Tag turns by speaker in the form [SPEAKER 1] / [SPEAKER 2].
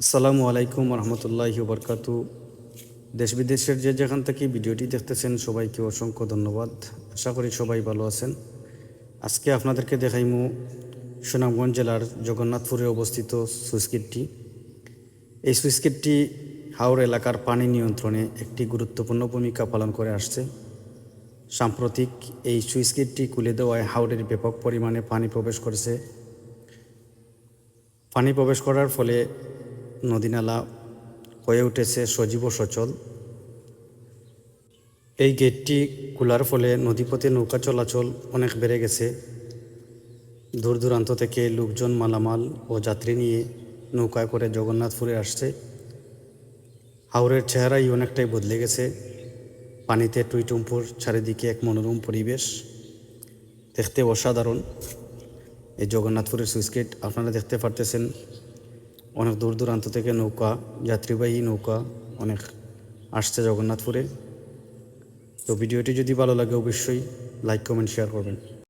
[SPEAKER 1] আসসালামু আলাইকুম রহমতুল্লাহ বরকাতু দেশ বিদেশের যে যেখান থেকে ভিডিওটি দেখতেছেন সবাইকে অসংখ্য ধন্যবাদ। আশা করি সবাই ভালো আছেন। আজকে আপনাদেরকে দেখাইমু সুনামগঞ্জ জেলার জগন্নাথপুরে অবস্থিত সুইচগেটটি এই সুইচগেটটি হাওড় এলাকার পানি নিয়ন্ত্রণে একটি গুরুত্বপূর্ণ ভূমিকা পালন করে আসছে। সাম্প্রতিক এই সুইচগেটটি খুলে দেওয়ায় হাওড়ের ব্যাপক পরিমাণে পানি প্রবেশ করেছে। পানি প্রবেশ করার ফলে নদীনালা হয়ে উঠেছে সজীব সচল। এই গেটটি খোলার ফলে নদীপথে নৌকা চলাচল অনেক বেড়ে গেছে। দূর দূরান্ত থেকে লোকজন মালামাল ও যাত্রী নিয়ে নৌকায় করে জগন্নাথপুরে আসছে। হাওড়ের চেহারাই অনেকটাই বদলে গেছে। পানিতে টুইটুম্পুর চারিদিকে এক মনোরম পরিবেশ। দেখতে অসাধারণ। এই জগন্নাথপুরের সুইচ গেট আপনারা দেখতে পারতেছেন। অনেক দূর দূরান্ত থেকে নৌকা, যাত্রীবাহী নৌকা অনেক আসছে জগন্নাথপুরে। তো ভিডিওটি যদি ভালো লাগে অবশ্যই লাইক কমেন্ট শেয়ার করবেন।